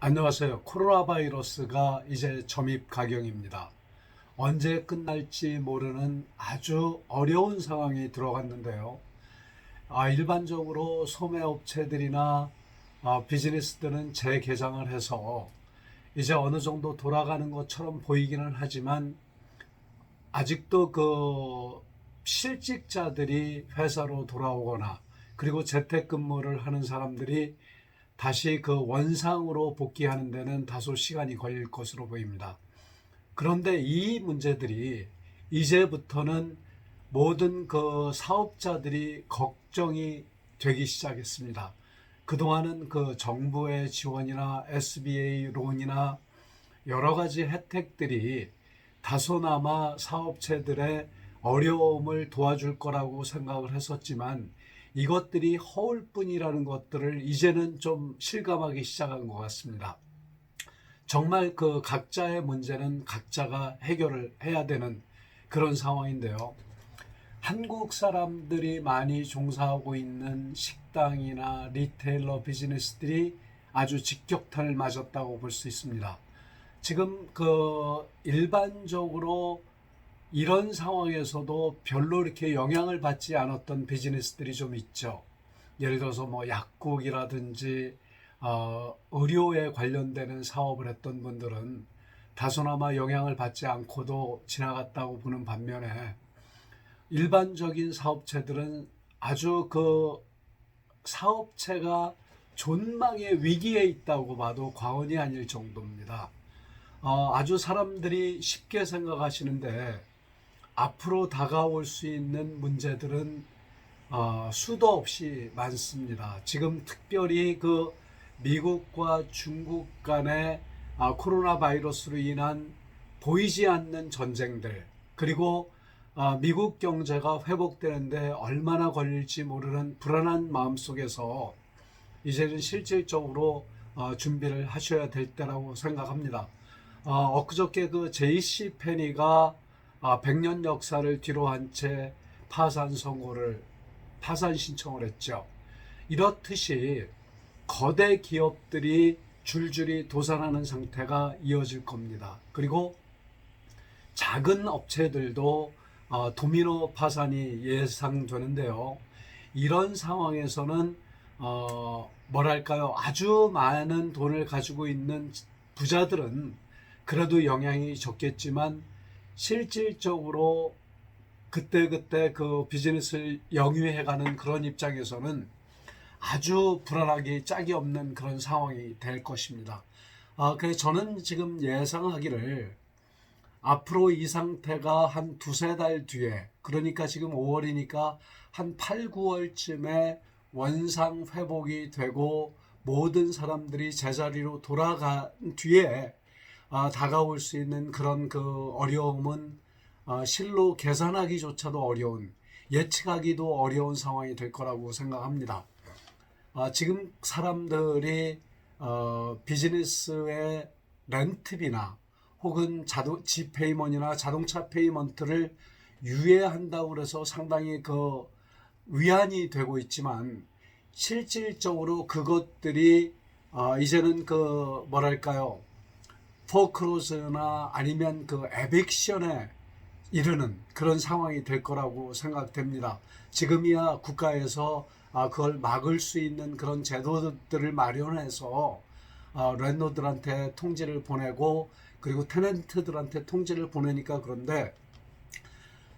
안녕하세요. 코로나 바이러스가 이제 점입 가경입니다. 언제 끝날지 모르는 아주 어려운 상황이 들어갔는데요. 아, 일반적으로 소매업체들이나 아, 비즈니스들은 재개장을 해서 이제 어느 정도 돌아가는 것처럼 보이기는 하지만 아직도 그 실직자들이 회사로 돌아오거나 그리고 재택근무를 하는 사람들이 다시 그 원상으로 복귀하는 데는 다소 시간이 걸릴 것으로 보입니다. 그런데 이 문제들이 이제부터는 모든 그 사업자들이 걱정이 되기 시작했습니다. 그동안은 그 정부의 지원이나 SBA 론이나 여러 가지 혜택들이 다소나마 사업체들의 어려움을 도와줄 거라고 생각을 했었지만 이것들이 허울뿐이라는 것들을 이제는 좀 실감하기 시작한 것 같습니다. 정말 그 각자의 문제는 각자가 해결을 해야 되는 그런 상황인데요. 한국 사람들이 많이 종사하고 있는 식당이나 리테일러 비즈니스들이 아주 직격탄을 맞았다고 볼 수 있습니다. 지금 그 일반적으로 이런 상황에서도 별로 이렇게 영향을 받지 않았던 비즈니스들이 좀 있죠. 예를 들어서 뭐 약국이라든지 어, 의료에 관련되는 사업을 했던 분들은 다소나마 영향을 받지 않고도 지나갔다고 보는 반면에 일반적인 사업체들은 아주 그 사업체가 존망의 위기에 있다고 봐도 과언이 아닐 정도입니다. 어, 아주 사람들이 쉽게 생각하시는데 앞으로 다가올 수 있는 문제들은 어, 수도 없이 많습니다. 지금 특별히 그 미국과 중국 간의 아, 코로나 바이러스로 인한 보이지 않는 전쟁들 그리고 아, 미국 경제가 회복되는데 얼마나 걸릴지 모르는 불안한 마음 속에서 이제는 실질적으로 어, 준비를 하셔야 될 때라고 생각합니다. 어, 엊그저께 그 JC 페니가 아, 100년 역사를 뒤로 한 채 파산 선고를 파산 신청을 했죠. 이렇듯이 거대 기업들이 줄줄이 도산하는 상태가 이어질 겁니다. 그리고 작은 업체들도 어, 도미노 파산이 예상되는데요. 이런 상황에서는 어, 뭐랄까요? 아주 많은 돈을 가지고 있는 부자들은 그래도 영향이 적겠지만 실질적으로 그때그때 그 비즈니스를 영위해가는 그런 입장에서는 아주 불안하기 짝이 없는 그런 상황이 될 것입니다. 아, 그래서 저는 지금 예상하기를 앞으로 이 상태가 한 두세 달 뒤에 그러니까 지금 5월이니까 한 8, 9월쯤에 원상 회복이 되고 모든 사람들이 제자리로 돌아간 뒤에 아, 다가올 수 있는 그런 그 어려움은 아, 실로 계산하기조차도 어려운 예측하기도 어려운 상황이 될 거라고 생각합니다. 아, 지금 사람들이 어, 비즈니스의 렌트비나 혹은 자동 지 페이먼이나 자동차 페이먼트를 유예한다고 그래서 상당히 그 위안이 되고 있지만 실질적으로 그것들이 어, 이제는 그 뭐랄까요 포크로즈나 아니면 그 에빅션에 이르는 그런 상황이 될 거라고 생각됩니다. 지금이야 국가에서 아, 그걸 막을 수 있는 그런 제도들을 마련해서 아, 랜더들한테 통지를 보내고 그리고 테넌트들한테 통지를 보내니까 그런데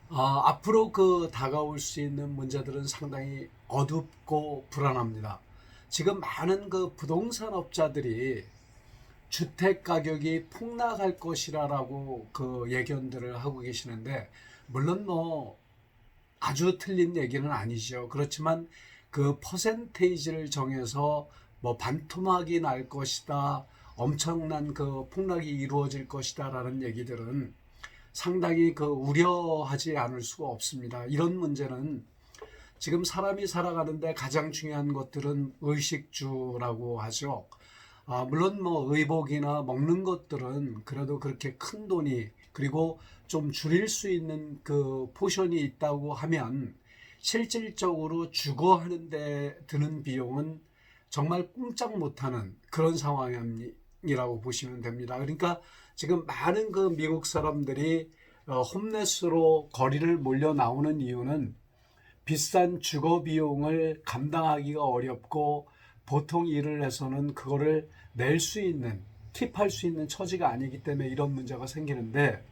아, 앞으로 그 다가올 수 있는 문제들은 상당히 어둡고 불안합니다. 지금 많은 그 부동산 업자들이 주택 가격이 폭락할 것이라라고 그 예견들을 하고 계시는데 물론 뭐 아주 틀린 얘기는 아니죠. 그렇지만 그 퍼센테이지를 정해서 뭐 반토막이 날 것이다. 엄청난 그 폭락이 이루어질 것이다라는 얘기들은 상당히 그 우려하지 않을 수가 없습니다. 이런 문제는 지금 사람이 살아가는데 가장 중요한 것들은 의식주라고 하죠. 아, 물론 뭐 의복이나 먹는 것들은 그래도 그렇게 큰 돈이 그리고 좀 줄일 수 있는 그 포션이 있다고 하면 실질적으로 주거 하는데 드는 비용은 정말 꼼짝 못하는 그런 상황이 상황이라고 보시면 됩니다. 그러니까 지금 많은 그 미국 사람들이 어, 홈레스로 거리를 몰려 나오는 이유는 비싼 주거 비용을 감당하기가 어렵고 보통 일을 해서는 그거를 낼 수 있는 팁할 수 있는 처지가 아니기 때문에 이런 문제가 생기는데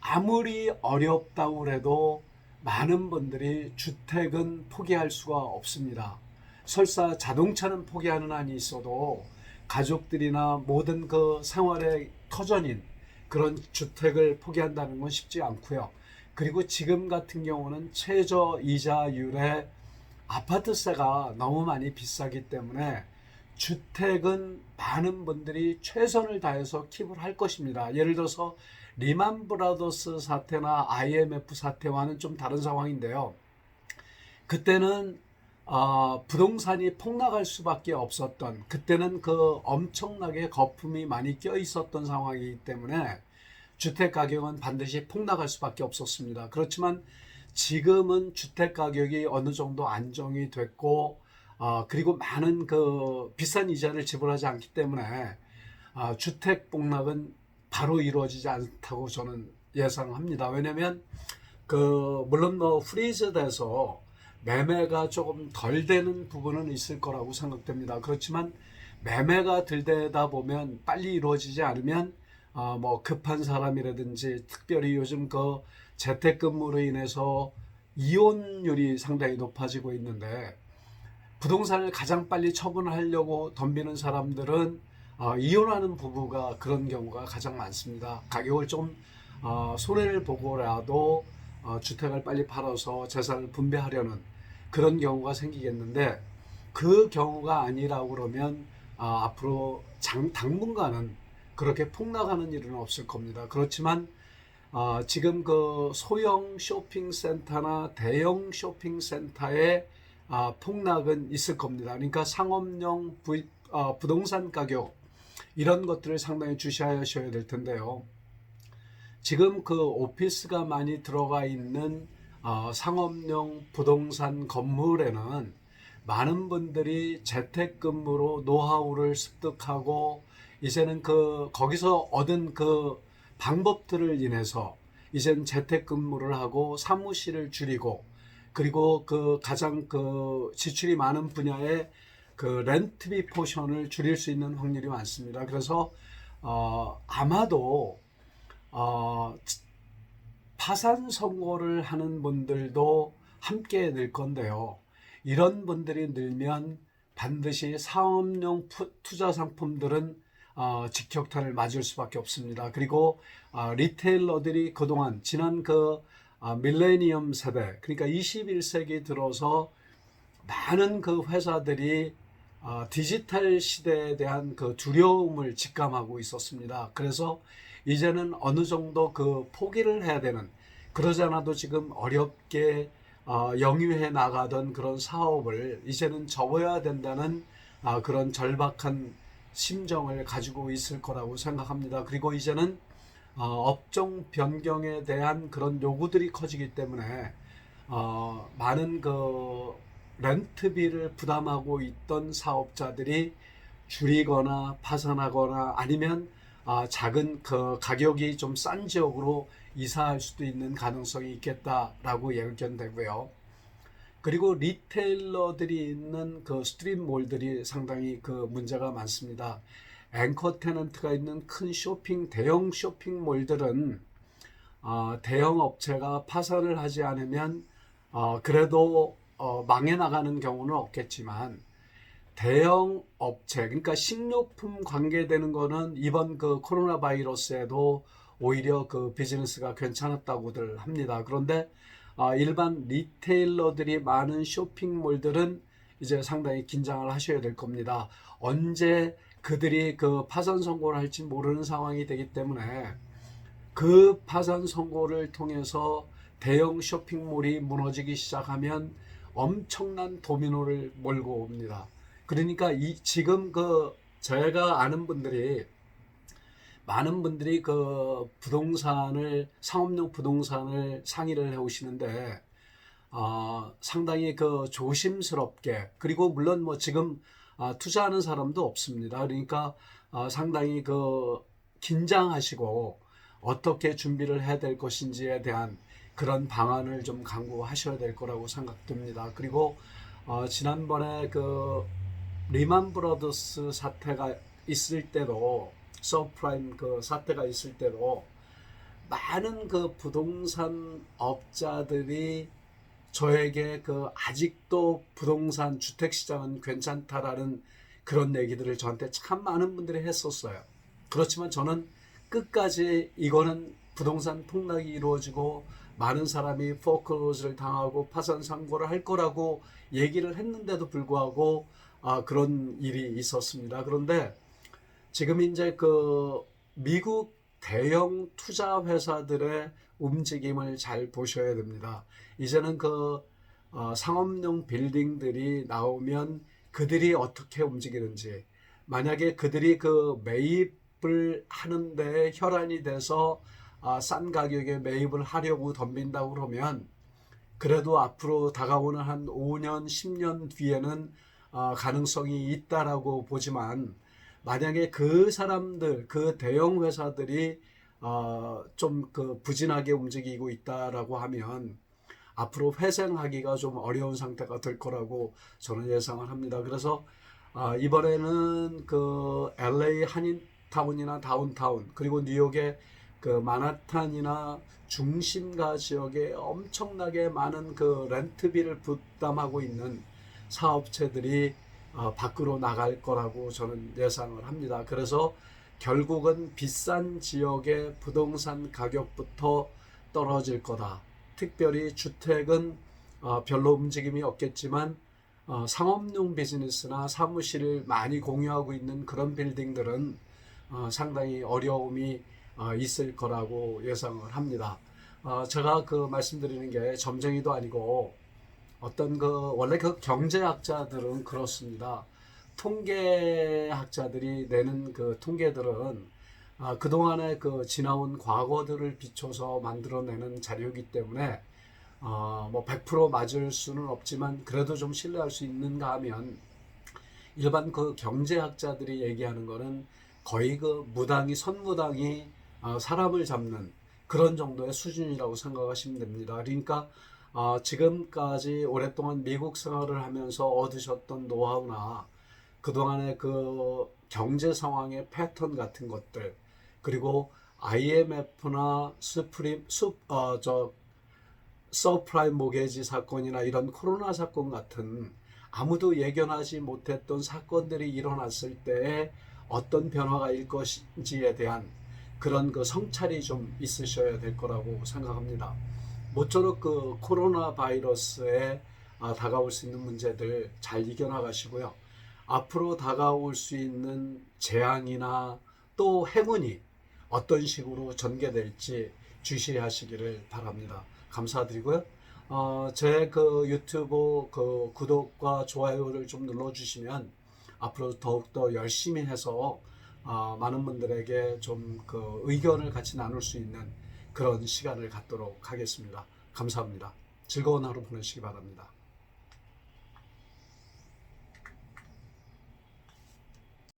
아무리 어렵다고 해도 많은 분들이 주택은 포기할 수가 없습니다. 설사 자동차는 포기하는 한이 있어도 가족들이나 모든 그 생활의 터전인 그런 주택을 포기한다는 건 쉽지 않고요. 그리고 지금 같은 경우는 최저 이자율에 아파트세가 너무 많이 비싸기 때문에 주택은 많은 분들이 최선을 다해서 킵을 할 것입니다. 예를 들어서 리만 브라더스 사태나 IMF 사태와는 좀 다른 상황인데요. 그때는 어, 부동산이 폭락할 수밖에 없었던 그때는 그 엄청나게 거품이 많이 껴 있었던 상황이기 때문에 주택 가격은 반드시 폭락할 수밖에 없었습니다. 그렇지만 지금은 주택 가격이 어느 정도 안정이 됐고 어, 그리고 많은 그 비싼 이자를 지불하지 않기 때문에 어, 주택 폭락은 바로 이루어지지 않다고 저는 예상합니다. 왜냐하면 그 물론 뭐 프리즈 돼서 매매가 조금 덜 되는 부분은 있을 거라고 생각됩니다. 그렇지만 매매가 덜 되다 보면 빨리 이루어지지 않으면 어, 뭐 급한 사람이라든지 특별히 요즘 그 재택근무로 인해서 이혼율이 상당히 높아지고 있는데 부동산을 가장 빨리 처분하려고 덤비는 사람들은 어, 이혼하는 부부가 그런 경우가 가장 많습니다. 가격을 좀 어, 손해를 보고라도 어, 주택을 빨리 팔아서 재산을 분배하려는 그런 경우가 생기겠는데 그 경우가 아니라고 그러면 어, 앞으로 장, 당분간은 그렇게 폭락하는 일은 없을 겁니다. 그렇지만 어, 지금 그 소형 쇼핑센터나 대형 쇼핑센터의 아, 폭락은 있을 겁니다. 그러니까 상업용 부, 어, 부동산 가격 이런 것들을 상당히 주시하셔야 될 텐데요. 지금 그 오피스가 많이 들어가 있는 어, 상업용 부동산 건물에는 많은 분들이 재택근무로 노하우를 습득하고 이제는 그 거기서 얻은 그 방법들을 인해서 이제는 재택근무를 하고 사무실을 줄이고 그리고 그 가장 그 지출이 많은 분야의 그 렌트비 포션을 줄일 수 있는 확률이 많습니다. 그래서 어, 아마도 어, 파산 선고를 하는 분들도 함께 늘 건데요. 이런 분들이 늘면 반드시 사업용 푸- 투자 상품들은 어, 직격탄을 맞을 수밖에 없습니다. 그리고 어, 리테일러들이 그동안 지난 그 아, 밀레니엄 세대, 그러니까 21세기 들어서 많은 그 회사들이 아, 디지털 시대에 대한 그 두려움을 직감하고 있었습니다. 그래서 이제는 어느 정도 그 포기를 해야 되는, 그러지 않아도 지금 어렵게 어, 영위해 나가던 그런 사업을 이제는 접어야 된다는 아, 그런 절박한 심정을 가지고 있을 거라고 생각합니다. 그리고 이제는 어, 업종 변경에 대한 그런 요구들이 커지기 때문에 어, 많은 그 렌트비를 부담하고 있던 사업자들이 줄이거나 파산하거나 아니면 아, 작은 그 가격이 좀 싼 지역으로 이사할 수도 있는 가능성이 있겠다라고 예견되고요. 그리고 리테일러들이 있는 그 스트릿몰들이 상당히 그 문제가 많습니다. 앵커 테넌트가 있는 큰 쇼핑 대형 쇼핑몰들은 어, 대형 업체가 파산을 하지 않으면 어, 그래도 어, 망해 나가는 경우는 없겠지만 대형 업체 그러니까 식료품 관계되는 거는 이번 그 코로나 바이러스에도 오히려 그 비즈니스가 괜찮았다고들 합니다. 그런데 어, 일반 리테일러들이 많은 쇼핑몰들은 이제 상당히 긴장을 하셔야 될 겁니다. 언제 그들이 그 파산 선고를 할지 모르는 상황이 되기 때문에 그 파산 선고를 통해서 대형 쇼핑몰이 무너지기 시작하면 엄청난 도미노를 몰고 옵니다. 그러니까 이 지금 그 제가 아는 분들이 많은 분들이 그 부동산을 상업용 부동산을 상의를 해 오시는데 어, 상당히 그 조심스럽게 그리고 물론 뭐 지금 아, 투자하는 사람도 없습니다. 그러니까 어, 상당히 그 긴장하시고 어떻게 준비를 해야 될 것인지에 대한 그런 방안을 좀 강구하셔야 될 거라고 생각됩니다. 그리고 어, 지난번에 그 리만 브러더스 사태가 있을 때도 서프라임 그 사태가 있을 때도 많은 그 부동산 업자들이 저에게 그 아직도 부동산 주택 시장은 괜찮다라는 그런 얘기들을 저한테 참 많은 분들이 했었어요. 그렇지만 저는 끝까지 이거는 부동산 폭락이 이루어지고 많은 사람이 포크로즈를 당하고 파산 상고를 할 거라고 얘기를 했는데도 불구하고 아, 그런 일이 있었습니다. 그런데 지금 이제 그 미국 대형 투자 회사들의 움직임을 잘 보셔야 됩니다. 이제는 그 어, 상업용 빌딩들이 나오면 그들이 어떻게 움직이는지 만약에 그들이 그 매입을 하는데 혈안이 돼서 아, 싼 가격에 매입을 하려고 덤빈다고 그러면 그래도 앞으로 다가오는 한 5년, 10년 뒤에는 아, 가능성이 있다라고 보지만 만약에 그 사람들, 그 대형 회사들이 어, 좀 그 부진하게 움직이고 있다라고 하면 앞으로 회생하기가 좀 어려운 상태가 될 거라고 저는 예상을 합니다. 그래서 아, 이번에는 그 LA 한인타운이나 다운타운 그리고 뉴욕의 그 마나탄이나 중심가 지역에 엄청나게 많은 그 렌트비를 부담하고 있는 사업체들이 어, 밖으로 나갈 거라고 저는 예상을 합니다. 그래서 결국은 비싼 지역의 부동산 가격부터 떨어질 거다. 특별히 주택은 어, 별로 움직임이 없겠지만 어, 상업용 비즈니스나 사무실을 많이 공유하고 있는 그런 빌딩들은 어, 상당히 어려움이 어, 있을 거라고 예상을 합니다. 어, 제가 그 말씀드리는 게 점쟁이도 아니고 어떤 그 원래 그 경제학자들은 그렇습니다. 통계학자들이 내는 그 통계들은 아, 그동안의 그 지나온 과거들을 비춰서 만들어내는 자료이기 때문에 어, 뭐100% 맞을 수는 없지만 그래도 좀 신뢰할 수 있는가 하면 일반 그 경제학자들이 얘기하는 거는 거의 그 무당이 선무당이 어, 사람을 잡는 그런 정도의 수준이라고 생각하시면 됩니다. 그러니까 어, 지금까지 오랫동안 미국 생활을 하면서 얻으셨던 노하우나 그동안의 그 경제 상황의 패턴 같은 것들 그리고 IMF나 스프림 숲어저 서프라임 모게지 사건이나 이런 코로나 사건 같은 아무도 예견하지 못했던 사건들이 일어났을 때에 어떤 변화가 일 것인지에 대한 그런 그 성찰이 좀 있으셔야 될 거라고 생각합니다. 모쪼록 그 코로나 바이러스에 아, 다가올 수 있는 문제들 잘 이겨나가시고요. 앞으로 다가올 수 있는 재앙이나 또 행운이 어떤 식으로 전개될지 주시하시기를 바랍니다. 감사드리고요. 어, 제 그 유튜브 그 구독과 좋아요를 좀 눌러주시면 앞으로 더욱더 열심히 해서 어, 많은 분들에게 좀 그 의견을 같이 나눌 수 있는 그런 시간을 갖도록 하겠습니다. 감사합니다. 즐거운 하루 보내시기 바랍니다.